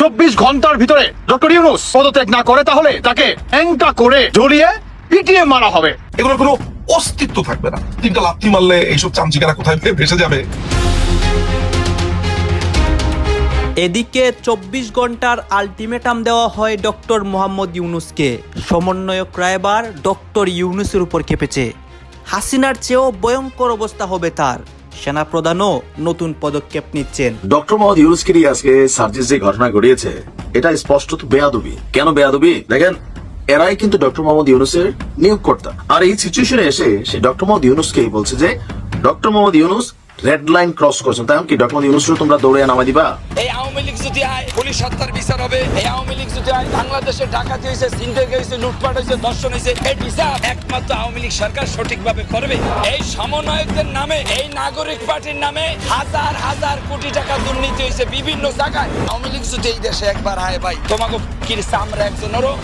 চব্বিশ ঘণ্টার ভিতরে ডক্টর ইউনুস পদত্যাগ না করে তাহলে তাকে হ্যাংটা করে ঝুলিয়ে পিটিয়ে মারা হবে। এগুলোর কোনো অস্তিত্ব থাকবে না। তিনটা লাথি মারলে এইসব চামচিকারা কোথায় ভেসে যাবে? এদিকে চব্বিশ ঘণ্টার আলটিমেটাম দেওয়া হয় ডক্টর মোহাম্মদ ইউনুসকে। সমন্বয়করা এবার ডক্টর ইউনুসের উপর খেপেছে। হাসিনার চেয়েও ভয়ঙ্কর অবস্থা হবে তার। সেনাপ্রধানও নতুন পদক্ষেপ নিচ্ছেন। ডক্টর মোহাম্মদ ইউনুসকিরি আজকে সার্জিস যে ঘটনা ঘটিয়েছে, এটা স্পষ্টত বেয়াদবি। কেন বেয়াদবি? দেখেন, এরাই কিন্তু ডক্টর মোহাম্মদ ইউনুসের নিয়োগকর্তা। আর এই সিচুয়েশনে এসে সে ডক্টর মোহাম্মদ ইউনুসকেই বলছে যে, doctor Mohammad Yunus red line cross করছেন। তাই কি ডক্টর মোহাম্মদ ইউনুস তোমরা দৌড়ে নামা দিবা? লীগ যদি আয়, পুলিশ হত্যার বিচার হবে। এই আওয়ামী লীগ বাংলাদেশে ডাকাতি হয়েছে হয়েছে, লুটপাট হয়েছে হয়েছে এই বিচার একমাত্র আওয়ামী লীগ সরকার সঠিকভাবে করবে। এই সমন্বয়কদের নামে, এই নাগরিক পার্টির নামে হাজার হাজার কোটি টাকা দুর্নীতি হয়েছে বিভিন্ন জায়গায়। আওয়ামী লীগ যদি এই দেশে একবার ভাই, তোমাকে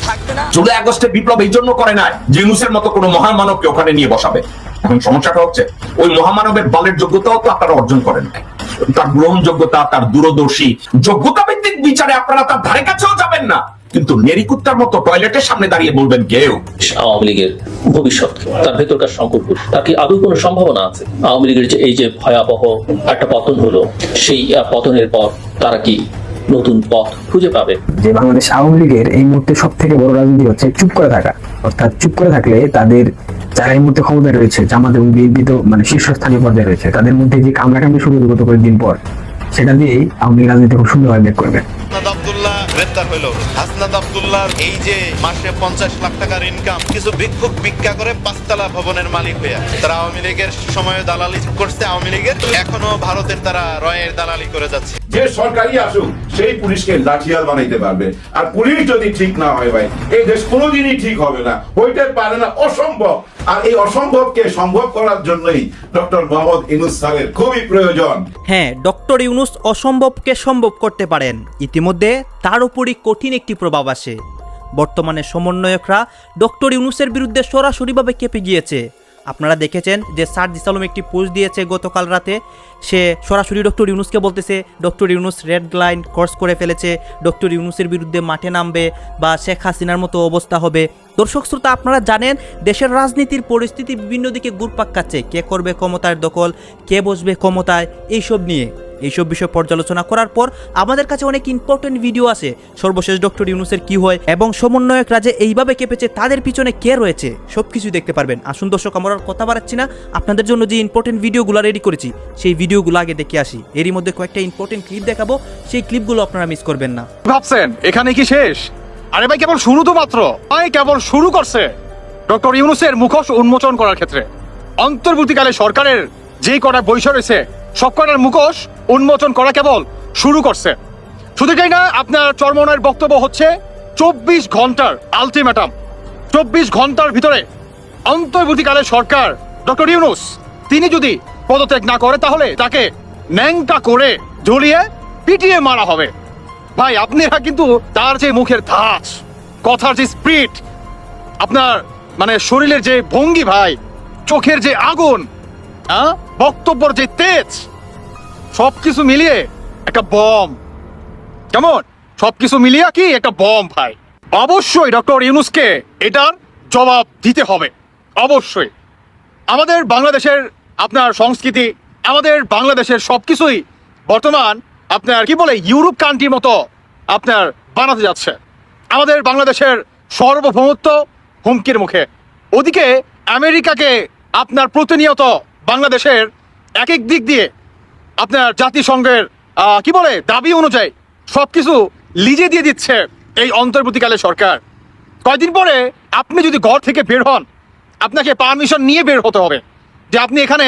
থাকবে না? জুলাই আগস্টে বিপ্লব এই জন্য করে না যে ইউনুসের মতো কোনো মহামানবকে ওখানে নিয়ে বসাবে। এখন সমস্যাটা হচ্ছে, ওই মহামানবের বলের যোগ্যতাও তো আপনারা অর্জন করেন। তার গ্রহণযোগ্যতা, তার দূরদর্শী, যোগ্যতা ভিত্তিক বিচারে আপনারা তার ধারে কাছেও যাবেন না। কিন্তু নেরিকুত্তার মতো টয়লেটের সামনে দাঁড়িয়ে বলবেন কেউ? আওয়ামী লীগের ভবিষ্যৎ, তার ভেতরকার সংকট তার কি আদৌ কোনো সম্ভাবনা আছে? আওয়ামী লীগের যে এই যে ভয়াবহ একটা পতন হলো, সেই পতনের পর তারা কি নতুন পথ খুঁজে পাবে। যে বাংলাদেশ আওয়ামী লীগের এই মুহূর্তে সব থেকে বড় রাজনীতি হচ্ছে চুপ করে থাকা। অর্থাৎ চুপ করে থাকলে তাদের যারা এই মুহূর্তে ক্ষমতায় রয়েছে জামাত এবং বিএনপি তো মানে শীর্ষস্থানীয় পর্যায়ে রয়েছে তাদের মধ্যে যে কামড়াকামড়ি শুরু হতো গত কয়েকদিন পর সেটা দিয়েই আওয়ামী লীগ রাজনীতি খুব সুন্দরভাবে বের করবে। আব্দুল্লাহ গ্রেপ্তার হলো। হাসনাদ আব্দুল্লাহ এই যে মাসে পঞ্চাশ লাখ টাকার ইনকাম কিছু ভিক্ষুক ভিক্ষা করে পাঁচতলা ভবনের মালিক হইয়া। তারা আওয়ামী লীগের সময় দালালি করছে, আওয়ামী লীগের এখনও ভারতের তারা রয়ের দালালি করে যাচ্ছে। যে সরকারই আসুক, সেই পুলিশকে লাঠিয়াল বানাইতে পারবে। আর পুলিশ যদি ঠিক না হয় ভাই, এই দেশ কোনোদিনই ঠিক হবে না। হইতে পারে না, অসম্ভব। আর এই অসম্ভবকে সম্ভব করার জন্যই ডক্টর মোহাম্মদ ইউনুস স্যারের খুবই প্রয়োজন। হ্যাঁ ডক্টর ইউনুস অসম্ভবকে সম্ভব করতে পারেন। ইতিমধ্যে তার উপরই কঠিন একটি প্রভাব আসে বর্তমানে সমন্বয়করা ডক্টর ইউনুসের বিরুদ্ধে সরাসরিভাবে কেঁপে গিয়েছে। আপনারা দেখেছেন যে সার্জিস আলম একটি পোস্ট দিয়েছে গতকাল রাতে। সে সরাসরি ডক্টর ইউনুসকে বলতেছে, doctor Yunus red line cross করে ফেলেছে, ডক্টর ইউনুসের বিরুদ্ধে মাঠে নামবে বা শেখ হাসিনার মতো অবস্থা হবে। দর্শক শ্রোতা, আপনারা জানেন দেশের রাজনীতির পরিস্থিতি বিভিন্ন দিকে ঘুরপাক কাচ্ছে কে করবে ক্ষমতার দখল, কে বসবে ক্ষমতায়, এইসব নিয়ে। এইসব বিষয় পর্যালোচনা করার পর আমাদের কাছে অনেক ইম্পর্টেন্ট ভিডিও আছে। সর্বশেষ ডক্টর ইউনুসের কি হয় এবং সমন্বয়করা যে এইভাবে কেঁপেছে, তাদের পিছনে কে রয়েছে? সব কিছু দেখতে পারবেন। আসুন দর্শক, আমরা কথা বাড়াচ্ছি না। আপনাদের জন্য যে ইম্পর্টেন্ট ভিডিওগুলো রেডি করেছি, সেই ভিডিওগুলো আগে দেখে আসি। এরই মধ্যে কয়েকটা ইম্পর্টেন্ট ক্লিপ দেখাবো। সেই ক্লিপগুলো আপনারা মিস করবেন না। ভাবছেন, এখানে কি শেষ? আরে ভাই, কেবল শুরু তো মাত্র। ভাই, কেবল শুরু করছে। ডক্টর ইউনুসের মুখোশ উন্মোচন করার ক্ষেত্রে। অন্তর্বর্তীকালে সরকারের যেই কটা বৈশ রয়েছে সব কটার মুখোশ উন্মোচন করা কেবল শুরু করছে। শুধু এটাই না, আপনার চরমনের বক্তব্য হচ্ছে চব্বিশ ঘণ্টার আলটিমেটাম। চব্বিশ ঘণ্টার ভিতরে অন্তর্বর্তীকালে সরকার ডক্টর ইউনুস, তিনি যদি পদত্যাগ না করে, তাহলে তাকে ন্যাংটা করে ঝুলিয়ে পিটিয়ে মারা হবে। ভাই, আপনারা কিন্তু তার যে মুখের ধাঁচ, কথার যে স্পিড, আপনার মানে শরীরের যে ভঙ্গি ভাই, চোখের যে আগুন হ্যাঁ বক্তব্যর যে তেজ, সবকিছু মিলিয়ে একটা বম কেমন? সবকিছু মিলিয়ে কি একটা বম ভাই? অবশ্যই, ডক্টর ইউনুসকে এটার জবাব দিতে হবে। অবশ্যই। আমাদের বাংলাদেশের আপনার সংস্কৃতি, আমাদের বাংলাদেশের সব কিছুই বর্তমান আপনার কি বলে, ইউরোপ কান্ট্রির মতো আপনার বানাতে যাচ্ছে। আমাদের বাংলাদেশের সার্বভৌমত্ব হুমকির মুখে। ওদিকে আমেরিকাকে আপনার প্রতিনিয়ত বাংলাদেশের এক এক দিক দিয়ে আপনার জাতিসংঘের কি বলে, দাবি অনুযায়ী সবকিছু লিজে দিয়ে দিচ্ছে এই অন্তর্বর্তীকালে সরকার। কয়দিন পরে আপনি যদি ঘর থেকে বের হন, আপনাকে পারমিশন নিয়ে বের হতে হবে যে আপনি এখানে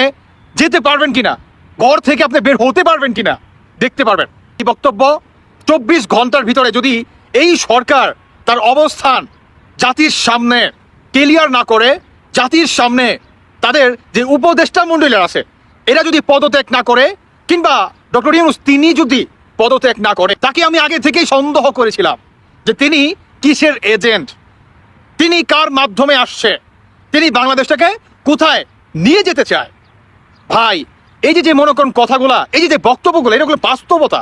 যেতে পারবেন কিনা, ঘর থেকে আপনি বের হতে পারবেন কিনা, দেখতে পারবেন। এই বক্তব্য? চব্বিশ ঘণ্টার ভিতরে যদি এই সরকার তার অবস্থান জাতির সামনে ক্লিয়ার না করে, জাতির সামনে তাদের যে উপদেষ্টা মন্ডলীরা আছে, এরা যদি পদত্যাগ না করে, কিংবা ডক্টর ইউনুস তিনি যদি পদত্যাগ না করে, তাকে আমি আগে থেকেই সন্দেহ করেছিলাম যে তিনি কিসের এজেন্ট? তিনি কার মাধ্যমে আসছে? তিনি বাংলাদেশটাকে কোথায় নিয়ে যেতে চায়? ভাই, এই যে যে মনে করেন কথাগুলা, এই যে যে বক্তব্যগুলো এগুলো বাস্তবতা,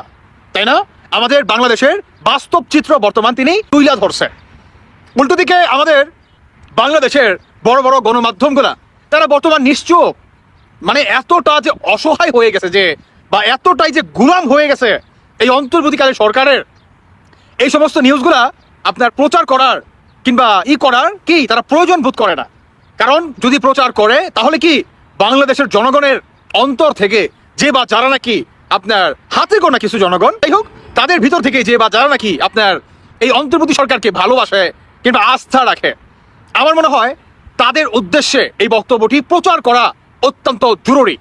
তাই না? আমাদের বাংলাদেশের বাস্তব চিত্র বর্তমান তিনি তুইলা ধরছে। উল্টো দিকে আমাদের বাংলাদেশের বড় বড় গণমাধ্যমগুলা তারা বর্তমান নিশ্চুপ। মানে এতটা যে অসহায় হয়ে গেছে যে, বা এতটাই যে গুলাম হয়ে গেছে এই অন্তর্বর্তীকালে সরকারের, এই সমস্ত নিউজগুলা আপনার প্রচার করার কিংবা ই করার কি তারা প্রয়োজন বোধ করে না। কারণ যদি প্রচার করে, তাহলে কি বাংলাদেশের জনগণের অন্তর থেকে যে বা যারা নাকি আপনার হাতে গোনা কিছু জনগণ, যাই হোক, তাদের ভিতর থেকে যে বা যারা নাকি আপনার এই অন্তর্বর্তী সরকারকে ভালোবাসে কিংবা আস্থা রাখে, আমার মনে হয় তাদের উদ্দেশ্যে এই বক্তব্যটি প্রচার করা অত্যন্ত জরুরি।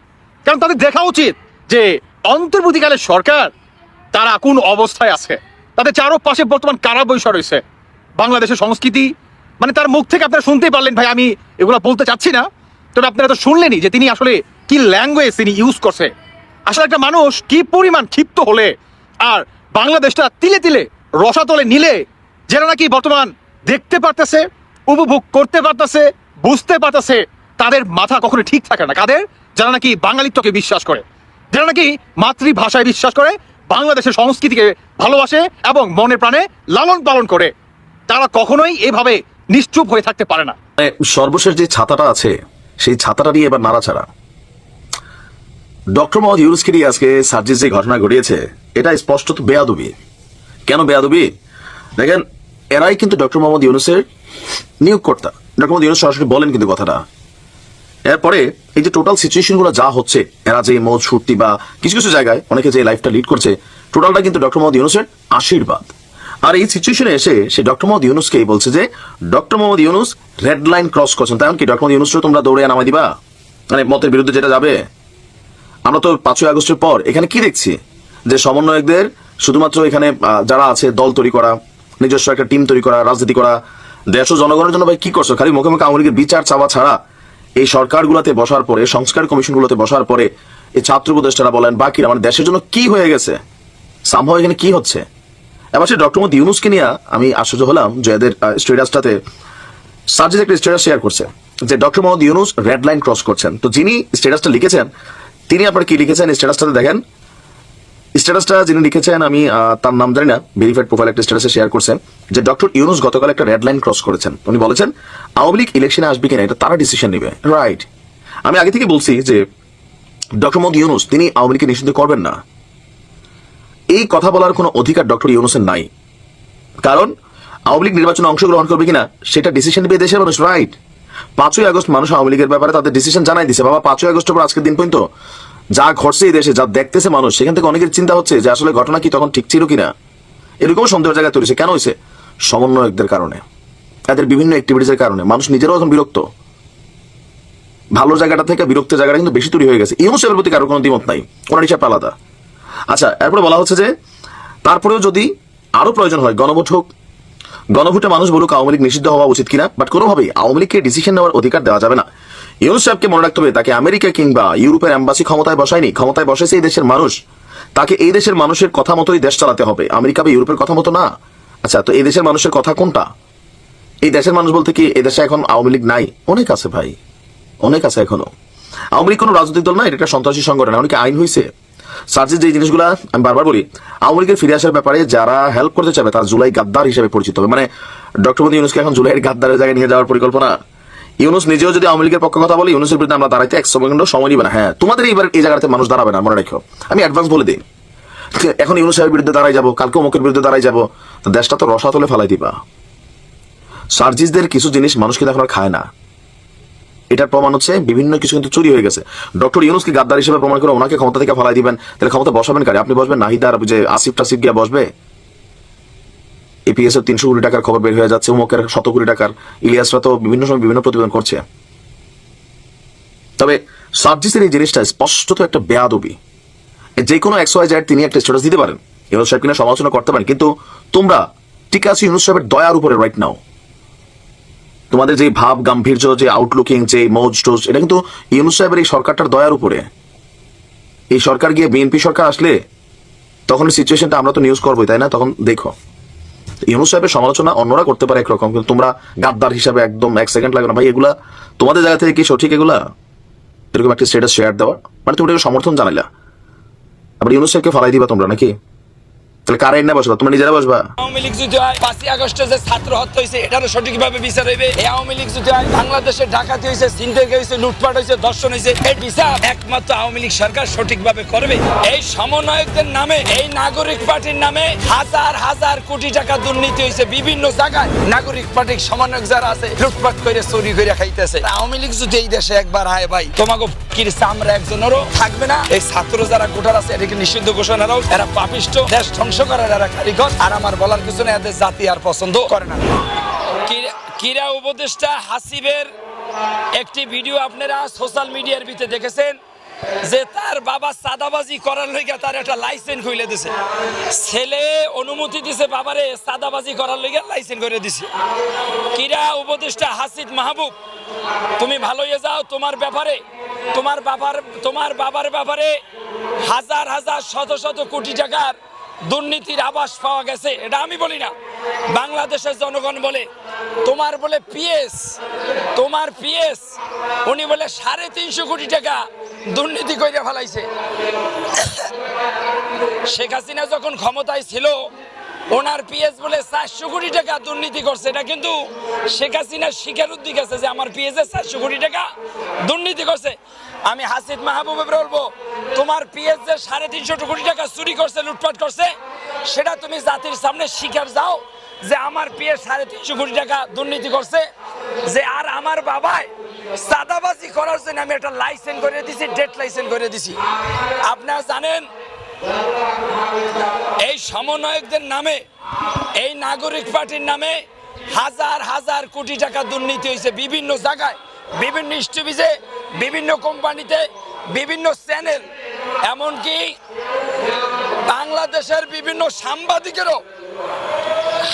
কারণ তাদের দেখা উচিত যে অন্তর্বর্তীকালের সরকার তারা কোন অবস্থায় আছে। তাদের চারপাশে বর্তমান কারা বৈশা রয়েছে। বাংলাদেশের সংস্কৃতি মানে তার মুখ থেকে আপনারা শুনতেই পারলেন ভাই, আমি এগুলো বলতে চাচ্ছি না। তবে আপনারা তো শুনলেনই যে তিনি আসলে কি ল্যাঙ্গুয়েজ তিনি ইউজ করছে। আসলে একটা মানুষ কি পরিমাণ ক্ষিপ্ত হলে আর বাংলাদেশটা তিলে তিলে রসাতলে নিলে যেন নাকি বর্তমান দেখতে পারতেছে, উপভোগ করতে পারতেছে বুঝতে পারতেছে তাদের মাথা কখনো ঠিক থাকে না। কাদের? যারা নাকি বাঙালিত্বকে বিশ্বাস করে। যারা নাকি মাতৃভাষায় বিশ্বাস করে, বাংলাদেশের সংস্কৃতিকে ভালোবাসে এবং মনে প্রাণে লালন পালন করে, তারা কখনোই এভাবে নিশ্চুপ হয়ে থাকতে পারে না। সর্বশেষ যে ছাতাটা আছে, সেই ছাতাটা নিয়ে এবার নাড়াছাড়া ডক্টর মোহাম্মদ ইউরুসকে নিয়ে আজকে সার্জিস যে ঘটনা ঘটিয়েছে, এটা স্পষ্টত বেয়াদবি। কেন বেয়াদবি? দেখেন, এরাই কিন্তু ডক্টর মোহাম্মদ ইউনুসের নিয়োগকর্তা। ডক্টর ইউনুস সরাসরি বলেন কিন্তু কথাটা। এরপরে এই যে টোটাল সিচুয়েশনগুলো যা হচ্ছে, এরা যে মৌজ ছুটি বা কিছু কিছু জায়গায় অনেকে যে লাইফটা লিড করছে টোটালটা কিন্তু ডক্টর মোহাম্মদ ইউনুসের আশীর্বাদ। আর এই সিচুয়েশনে এসে সে ডক্টর মোহাম্মদ ইউনুসকেই বলছে যে, doctor Mohammad Yunus red line cross করছেন। তাই কি ডক্টর মোহাম্মদ ইউনুসকে তোমরা দৌড়ে নামাই দিবা? মানে মতের বিরুদ্ধে যেটা যাবে? আমরা তো পাঁচই আগস্টের পর, এখানে কি দেখছি? যে সমন্বয়কদের শুধুমাত্র এখানে যারা আছে, দল তৈরি করা, নিজস্ব একটা টিম তৈরি করা, রাজনীতি করা দেশ ও জনগণের জন্য ভাই কি করছ? খালি মুখে মুখে আওয়ামী বিচার চাওয়া ছাড়া এই সরকারগুলোতে বসার পরে, সংস্কার কমিশনগুলোতে বসার পরে এই ছাত্র উপদেষ্টারা বলেন, বাকিরা মানে দেশের জন্য কি হয়ে গেছে? সামহাও এখানে কি হচ্ছে? এবার সে ডক্টর মোহাম্মদ ইউনুসকে নিয়ে আমি আশ্চর্য হলাম যে এদের স্টেটাসটাতে সার্জিস একটা স্টেটাস শেয়ার করছে, যে doctor Mohammad Yunus red line cross করছেন। তো যিনি স্ট্যাটাসটা লিখেছেন, তিনি আপনার কি লিখেছেন? স্ট্যাটাসটাতে দেখেন স্ট্যাটাসটা যিনি লিখেছেন, আমি তার নাম জানি না, ভেরিফাইড প্রোফাইল একটা স্ট্যাটাসে শেয়ার করছেন, যে ডক্টর ইউনুস গতকাল একটা রেড লাইন ক্রস করেছেন। উনি বলেছেন, আওয়ামী লীগ ইলেকশনে আসবে কিনা, এটা তারা ডিসিশন নেবে। রাইট আমি আগে থেকে বলছি যে, ডক্টর মোহাম্মদ ইউনুস, তিনি আওয়ামী লীগকে নিষিদ্ধ করবেন না। এই কথা বলার কোনো অধিকার ডক্টর ইউনুসের নাই। কারণ, আওয়ামী লীগ নির্বাচনে অংশগ্রহণ করবে কিনা, সেটা ডিসিশন নেবে দেশের মানুষ রাইট পাঁচই আগস্ট মানুষ আওয়ামী লীগের ব্যাপারে তাদের ডিসিশন জানাই দিছে। বাবা, পাঁচই আগস্টের পর আজকের দিন পর্যন্ত যা ঘটছে এই দেশে, যা দেখতেছে মানুষ, সেখান থেকে অনেকের চিন্তা হচ্ছে যে আসলে ঘটনা কি তখন ঠিক ছিল কিনা। এরকম সন্দেহ জায়গায় তৈরি কেন হয়েছে? সমন্বয়কদের কারণে, তাদের বিভিন্ন অ্যাক্টিভিটিসের কারণে। মানুষ নিজেরাও এখন বিরক্ত। ভালো জায়গাটা থেকে বিরক্ত জায়গাটা কিন্তু বেশি তৈরি হয়ে গেছে। ইউনুসের প্রতি কারও কোনো দ্বিমত নাই। ওনার হিসাব আলাদা। আচ্ছা এরপরে বলা হচ্ছে যে, তারপরেও যদি আরও প্রয়োজন হয়, গণভোট হোক, গণভোটে মানুষ বলুক আওয়ামী লীগ নিষিদ্ধ হওয়া উচিত কিনা, বাট কোনোভাবেই আওয়ামী লীগকে ডিসিশন নেওয়ার অধিকার দেওয়া যাবে না। ইউনুস সাহেবকে মনে রাখতে হবে, তাকে আমেরিকা কিংবা ইউরোপের এম্বাসি ক্ষমতায় বসায়নি, ক্ষমতায় বসেছে এই দেশের মানুষ। তাকে এই দেশের মানুষের কথা মতোই দেশ চালাতে হবে, আমেরিকা বা ইউরোপের কথা মতো না। আচ্ছা তো এই দেশের মানুষের কথা কোনটা? এই দেশের মানুষ বলতে কি, এই দেশে এখন আওয়ামী লীগ নাই? অনেক আছে ভাই, অনেক আছে এখনও। আওয়ামী লীগ কোনো রাজনৈতিক দল না, এটা একটা সন্ত্রাসী সংগঠন, এমনকি আইন হয়েছে সার্জিস যে জিনিসগুলো আমি বারবার বলি, আওয়ামী লীগের ফিরে আসার ব্যাপারে যারা হেল্প করতে চাবে তারা জুলাই গাদ্দার হিসেবে পরিচিত হবে। মানে ডক্টর মোদী ইউনুসকে এখন জুলাইয়ের গাদ্দারের জায়গায় নিয়ে যাওয়ার পরিকল্পনা। ইউনুস নিজেও যদি আওয়ামী লীগের পক্ষে কথা বলে, ইউনুসের বিরুদ্ধে আমরা দাঁড়াইতে এক সেকেন্ডও সময় নিবে না। হ্যাঁ তোমাদের এইবার এই জায়গাতে মানুষ দাঁড়াবে না, মনে রেখো। আমি অ্যাডভান্স বলে দিই। এখন ইউনুস সাহেবের বিরুদ্ধে দাঁড়াই যাব, কালকে অমুকের বিরুদ্ধে দাঁড়াই যাব দেশটা তো রসাতলে ফেলাই দিবা। সার্জিসদের কিছু জিনিস মানুষ কিন্তু খায় না। এটার প্রমাণ হচ্ছে বিভিন্ন কিছু কিন্তু চুরি হয়ে গেছে। ডক্টর ইউনুসকে গাদ্দার হিসেবে প্রমাণ করে ওনাকে ক্ষমতা থেকে ফেলাই দিবেন। তাহলে ক্ষমতা বসাবেন কারে? আপনি বসবেন নাহিদার যে আসিফ টাসিফ গিয়া বসবে? এপিএস এর তিনশো কোটি টাকার খবর বের হয়ে যাচ্ছে, উমকের শত কোটি টাকার। ইলিয়াসরা তো বিভিন্ন সময় বিভিন্ন প্রতিবেদন করছে। তবে সার্জিসের এই জিনিসটা স্পষ্টত একটা বেয়াদবি। যে কোনো ওয়াই জেড তিনি একটা স্ট্যাটাস দিতে পারেন। ইউনুস সাহেব কিনা সমালোচনা করতে পারেন, কিন্তু তোমরা ঠিক আছে ইউনুস সাহেবের দয়ার উপরে রাইট নাও তোমাদের যে ভাব, গাম্ভীর্য, যে আউটলুকিং যে মৌজ টোজ, এটা কিন্তু ইউনুস সাহেবের এই সরকারটার দয়ার উপরে। এই সরকার গিয়ে বিএনপি সরকার আসলে তখন সিচুয়েশনটা আমরা তো নিউজ করবোই, তাই না? তখন দেখো। ইউনুস সাহেবের সমালোচনা অন্যরা করতে পারে একরকম, কিন্তু তোমরা গাদ্দার হিসাবে একদম এক সেকেন্ড লাগে না। ভাই, এগুলা তোমাদের জায়গা থেকে কি সঠিক এগুলা? এরকম একটা স্টেটাস শেয়ার দেওয়া মানে তুমি এটাকে সমর্থন জানাইলা। আবার ইউনুস সাহেবকে ফালাই দিবা তোমরা নাকি? তাহলে কারা এনে বসবা? তোমরা নিজেরা বসবা। আওয়ামী লীগ যদি হয়, পাঁচই আগস্টে যে ছাত্র হত্যা হয়েছে, এটারও সঠিকভাবে বিচার হইবে। এই আওয়ামী লীগ যদি হয়, বাংলাদেশে ডাকাতি হয়েছে ছিনতাই হয়েছে, লুটপাট হয়েছে দর্শন হয়েছে, এর বিচার একমাত্র আওয়ামী লীগ সরকার সঠিকভাবে করবে। এই সমন্বয়কদের নামে, এই নাগরিক পার্টির নামে হাজার হাজার কোটি টাকা দুর্নীতি হয়েছে বিভিন্ন জায়গায়। নাগরিক পার্টির সমন্বয়ক যারা আছে, লুটপাট করে, চুরি করে খাইতেছে। আওয়ামী লীগ যদি এই দেশে একবার আয় ভাই, তোমাকে কির আমরা একজনেরও থাকবে না? এই ছাত্র যারা কোটার আছে এটাকে নিষিদ্ধ ঘোষণারাও এরা পাপিষ্ট, দেশ ধ্বংস করার এরা কারিগর। আর আমার বলার কিছু নেই, এদের জাতি আর পছন্দ করে না। ক্রীড়া- উপদেষ্টা হাসিবের একটি ভিডিও আপনারা সোশ্যাল মিডিয়ার ভিতরে দেখেছেন? যে তার বাবা সাদাবাজি করার লইগা তার একটা লাইসেন্স খুলে দিছে। ছেলে অনুমতি দিছে বাবারে সাদাবাজি করার লইগা লাইসেন্স করে দিছে। ক্রীড়া উপদেষ্টা হাসিদ মাহবুব তুমি ভালো হয়ে যাও তোমার ব্যাপারে। তোমার বাবার তোমার বাবার ব্যাপারে হাজার হাজার, শত শত কোটি টাকার দুর্নীতির আবাস পাওয়া গেছে। এটা আমি বলি না। বাংলাদেশের জনগণ বলে, তোমার বলে পিএস, তোমার পিএস, উনি বলে সাড়ে তিনশো কোটি টাকা দুর্নীতি করে ফেলাইছে। শেখ হাসিনা যখন ক্ষমতায় ছিল ওনার পিএস বলে চারশো কোটি টাকা দুর্নীতি করছে। এটা কিন্তু শেখ হাসিনার স্বীকার উদ্দিক আছে যে আমার পিএস চারশো কোটি টাকা দুর্নীতি করছে। আমি হাসিদ মাহবুবে বলব, তোমার পিএস যে সাড়ে তিনশো কোটি টাকা চুরি করছে, লুটপাট করছে, সেটা তুমি জাতির সামনে স্বীকার যাও যে আমার পিএস সাড়ে তিনশো কোটি টাকা দুর্নীতি করছে, যে আর আমার বাবায় সাদাবাজি করার জন্য আমি একটা লাইসেন্স করে দিছি ডেট লাইসেন্স করে দিছি। আপনারা জানেন এই সমন্বয়কদের নামে, এই নাগরিক পার্টির নামে হাজার হাজার কোটি টাকা দুর্নীতি হয়েছে বিভিন্ন জায়গায়, বিভিন্ন স্টপিজে, বিভিন্ন কোম্পানিতে, বিভিন্ন চ্যানেল, এমনকি বাংলাদেশের বিভিন্ন সাংবাদিকেরও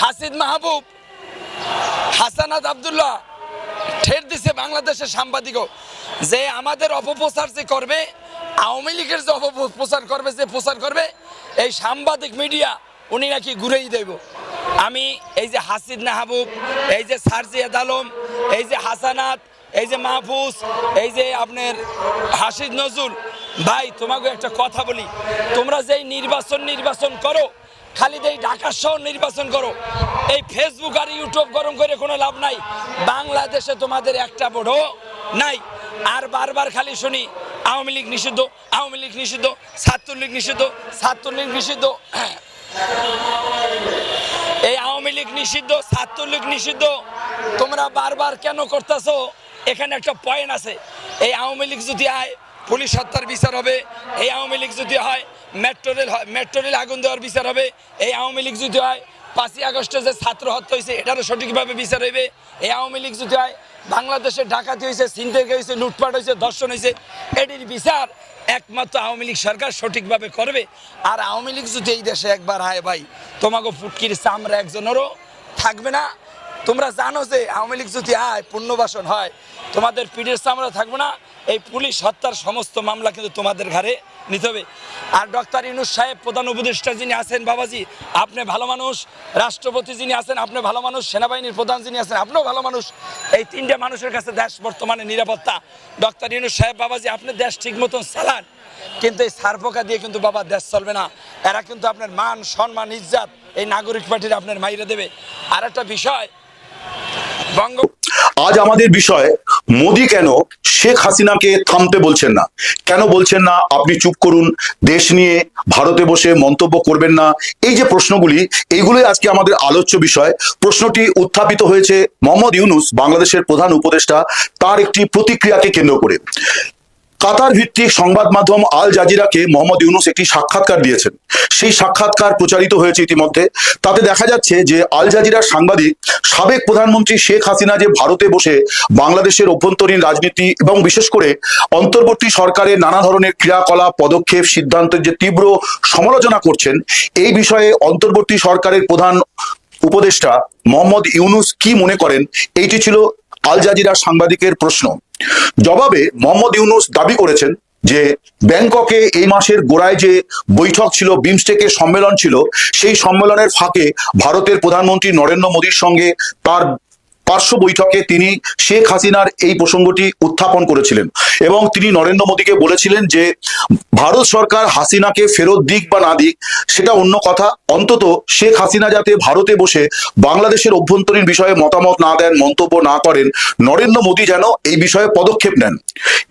হাসিদ মাহবুব, হাসানাত আবদুল্লাহ ঠের দিছে বাংলাদেশের সাংবাদিকও, যে আমাদের অপপ্রচার যে করবে আওয়ামী লীগের যে অপপ্রচার করবে, যে প্রচার করবে, এই সাংবাদিক মিডিয়া, উনি নাকি ঘুরেই দেব। আমি এই যে হাসিদ মাহবুব, এই যে সারজিয়াদ আলম, এই যে হাসানাত, এই যে মাহফুজ, এই যে আপনার হাসিদ নজরুল, ভাই, তোমাকে একটা কথা বলি। তোমরা যেই নির্বাচন নির্বাচন করো, খালি এই ঢাকা শহর নির্বাচন করো, এই ফেসবুক আর ইউটিউব গরম করে কোনো লাভ নাই। বাংলাদেশে তোমাদের একটা বড় নাই। আর বারবার খালি শুনি আওয়ামী লীগ নিষিদ্ধ, আওয়ামী লীগ নিষিদ্ধ, ছাত্রলীগ নিষিদ্ধ ছাত্রলীগ নিষিদ্ধ। এই আওয়ামী লীগ নিষিদ্ধ, ছাত্রলীগ নিষিদ্ধ, তোমরা বারবার কেন করতেছো? এখানে একটা পয়েন্ট আছে। এই আওয়ামী লীগ যদি আয়, পুলিশ হত্যার বিচার হবে। এই আওয়ামী লীগ যদি হয় মেট্রো রেল হয় মেট্রো রেল আগুন দেওয়ার বিচার হবে। এই আওয়ামী লীগ যদি হয় পাঁচই আগস্টে যে ছাত্র হত্যা হয়েছে, এটারও সঠিকভাবে বিচার হইবে। এই আওয়ামী লীগ যদি হয়, বাংলাদেশে ডাকাতি হয়েছে সিন্ধেকে হয়েছে, লুটপাট হয়েছে দর্শন হয়েছে, এটির বিচার একমাত্র আওয়ামী লীগ সরকার সঠিকভাবে করবে। আর আওয়ামী লীগ যদি এই দেশে একবার আয় ভাই তোমাকে ফুটকির চামড়া একজনেরও থাকবে না তোমরা জানো যে আওয়ামী লীগ যদি আয় পুণ্যবাসন হয়, তোমাদের পিঠের চামড়া থাকবে না, এই পুলিশ হত্যার সমস্ত মামলা কিন্তু তোমাদের ঘাড়ে নিতে হবে। আর ডক্টর ইনুস সাহেব, প্রধান উপদেষ্টা যিনি আছেন, বাবাজি, আপনি ভালো মানুষ, রাষ্ট্রপতি যিনি আছেন, আপনি ভালো মানুষ, সেনাবাহিনীর প্রধান যিনি আছেন, আপনিও ভালো মানুষ। এই তিনটে মানুষের কাছে দেশ বর্তমানে নিরাপত্তা। ডক্টর ইনুস সাহেব, বাবাজি, আপনি দেশ ঠিক মতন চালান, কিন্তু এই সারপোকা দিয়ে কিন্তু বাবা দেশ চলবে না। এরা কিন্তু আপনার মান, সম্মান, ইজ্জাত, এই নাগরিক পার্টির আপনার মাইরে দেবে। আর একটা বিষয় আজ আমাদের বিষয় মোদি কেন শেখ হাসিনাকে থামতে বলছেন না? কেন বলছেন না? আপনি চুপ করুন, দেশ নিয়ে ভারতে বসে মন্তব্য করবেন না। এই যে প্রশ্নগুলি এইগুলোই আজকে আমাদের আলোচ্য বিষয়। প্রশ্নটি উত্থাপিত হয়েছে মোহাম্মদ ইউনুস, বাংলাদেশের প্রধান উপদেষ্টা, তার একটি প্রতিক্রিয়াকে কেন্দ্র করে। কাতার ভিত্তিক সংবাদ মাধ্যম আল জাজিরাকে মোহাম্মদ ইউনুস একটি সাক্ষাৎকার দিয়েছেন। সেই সাক্ষাৎকার প্রচারিত হয়েছে ইতিমধ্যে। তাতে দেখা যাচ্ছে যে আল জাজিরার সাংবাদিক সাবেক প্রধানমন্ত্রী শেখ হাসিনা যে ভারতে বসে বাংলাদেশের অভ্যন্তরীণ রাজনীতি এবং বিশেষ করে অন্তর্বর্তী সরকারের নানা ধরনের ক্রিয়াকলাপ, পদক্ষেপ, সিদ্ধান্তের যে তীব্র সমালোচনা করছেন, এই বিষয়ে অন্তর্বর্তী সরকারের প্রধান উপদেষ্টা মোহাম্মদ ইউনুস কি মনে করেন? এইটি ছিল আল জাজিরা সাংবাদিকের প্রশ্ন। জবাবে মোহাম্মদ ইউনুস দাবি করেছেন যে, ব্যাংককে এই মাসের গোড়ায় যে বৈঠক ছিল বিমস্টেকের সম্মেলন ছিল, সেই সম্মেলনের ফাঁকে ভারতের প্রধানমন্ত্রী নরেন্দ্র মোদীর সঙ্গে তার পার্শ্ব বৈঠকে তিনি শেখ হাসিনার এই প্রসঙ্গটি উত্থাপন করেছিলেন এবং তিনি নরেন্দ্র মোদীকে বলেছিলেন যে, ভারত সরকার হাসিনাকে ফেরত দিক বা না দিক, সেটা অন্য কথা। অন্তত শেখ হাসিনা যাতে ভারতে বসে বাংলাদেশের অভ্যন্তরীণ বিষয়ে মতামত না দেন, মন্তব্য না করেন, নরেন্দ্র মোদী যেন এই বিষয়ে পদক্ষেপ নেন।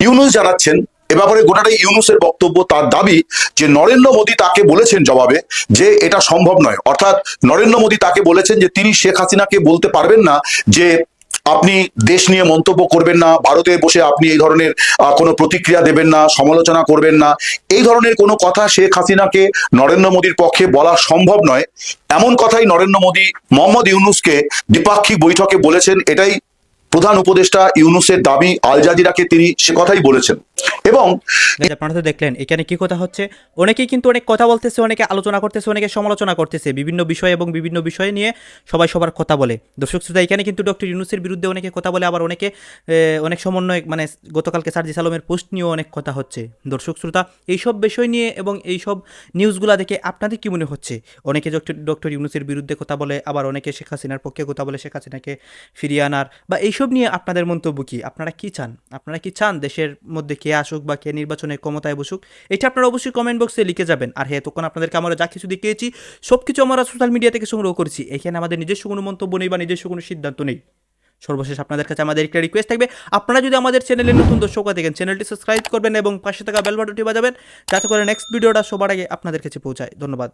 ইউনুস জানাচ্ছেন এ ব্যাপারে গোটাটাই ইউনুসের বক্তব্য, তার দাবি যে নরেন্দ্র মোদী তাকে বলেছেন জবাবে যে এটা সম্ভব নয়। অর্থাৎ নরেন্দ্র মোদী তাকে বলেছেন যে তিনি শেখ হাসিনাকে বলতে পারবেন না যে আপনি দেশ নিয়ে মন্তব্য করবেন না, ভারতে বসে আপনি এই ধরনের কোনো প্রতিক্রিয়া দেবেন না, সমালোচনা করবেন না। এই ধরনের কোনো কথা শেখ হাসিনাকে নরেন্দ্র মোদীর পক্ষে বলা সম্ভব নয়। এমন কথাই নরেন্দ্র মোদী, মোহাম্মদ ইউনুসকে দ্বিপাক্ষিক বৈঠকে বলেছেন। এটাই প্রধান উপদেষ্টা ইউনুসের দাবি। আল জাজিরাকে তিনি সে কথাই বলেছেন। এবং আপনারা তো দেখলেন, এখানে কি কথা হচ্ছে? অনেকেই কিন্তু অনেক কথা বলতেছে, অনেকে আলোচনা করতেছে, অনেকে সমালোচনা করতেছে, বিভিন্ন বিষয় এবং বিভিন্ন বিষয় নিয়ে সবাই সবার কথা বলে। দর্শক শ্রোতা, এখানে কিন্তু ডক্টর ইউনুসের বিরুদ্ধে অনেকে কথা বলে, আবার অনেকে অনেক সমন্বয় মানে গতকালকে সার্জিস আলমের পোস্ট নিয়েও অনেক কথা হচ্ছে। দর্শক শ্রোতা, এইসব বিষয় নিয়ে এবং এইসব নিউজগুলো দেখে আপনাদের কি মনে হচ্ছে? অনেকে ডক্টর ডক্টর ইউনুসের বিরুদ্ধে কথা বলে, আবার অনেকে শেখ হাসিনার পক্ষে কথা বলে, শেখ হাসিনাকে ফিরিয়ে আনার, বা এইসব নিয়ে আপনাদের মন্তব্য কি? আপনারা কি চান? আপনারা কি চান দেশের মধ্যে কে আসুক বা কে নির্বাচনে ক্ষমতায় বসুক, এটা আপনারা অবশ্যই কমেন্ট বক্সে লিখে যাবেন। আর হ্যাঁ তখন আপনাদেরকে আমরা যা কিছু দেখিয়েছি সব কিছু আমরা সোশ্যাল মিডিয়া থেকে সংগ্রহ করেছি। এখানে আমাদের নিজস্ব কোনো মন্তব্য নেই বা নিজস্ব কোনো সিদ্ধান্ত নেই। সর্বশেষ আপনাদের কাছে আমাদের একটা রিকোয়েস্ট থাকবে। আপনারা যদি আমাদের চ্যানেলের নতুন দর্শক থাকেন চ্যানেলটি সাবস্ক্রাইব করবেন এবং পাশে থাকা বেল বাটনটি বাজাবেন, যাতে করে নেক্সট ভিডিওটা সবার আগে আপনাদের কাছে পৌঁছায়। ধন্যবাদ।